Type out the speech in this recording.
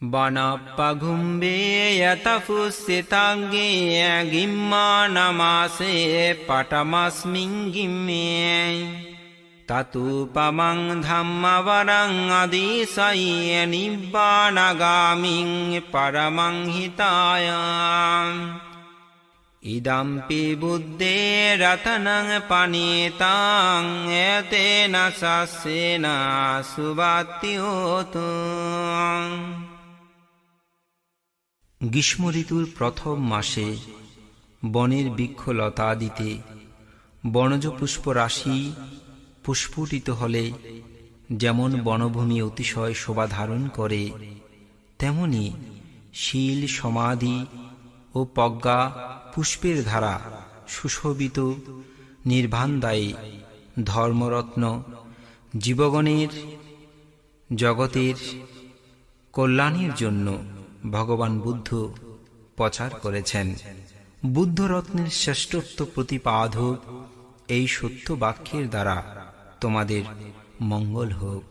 බනප්පගුම්බේ යතෆුස්සිතන්ගේ ඇගිම්මා නමාසේ පටමස්මින්ගිම්මේයි තතුපමං ධම්මවරං අදීසයිය නිබ්බානගාමින් පරමංහිතායාම් ඉදම්පි බුද්දේ රතනං පනීතං ඇතේන සස්සේනා සුවත්තියෝතුන් গ্রীষ্ম ঋতুর প্রথম মাসে বনের বৃক্ষলতাদিতে বনজ পুষ্প রাশি পুষ্পটিত হলে যেমন বনভূমি অতিশয় শোভা ধারণ করে, তেমনি শীল, সমাধি ও প্রজ্ঞা পুষ্পের ধারা সুশোভিত নির্বাণদায়ী ধর্মরত্ন জীবগণের, জগতের কল্যাণের জন্য ভগবান বুদ্ধ প্রচার করেছেন। বুদ্ধরত্নের শ্রেষ্ঠত্ব প্রতিপাধক এই সত্য বাক্যের দ্বারা তোমাদের মঙ্গল হোক।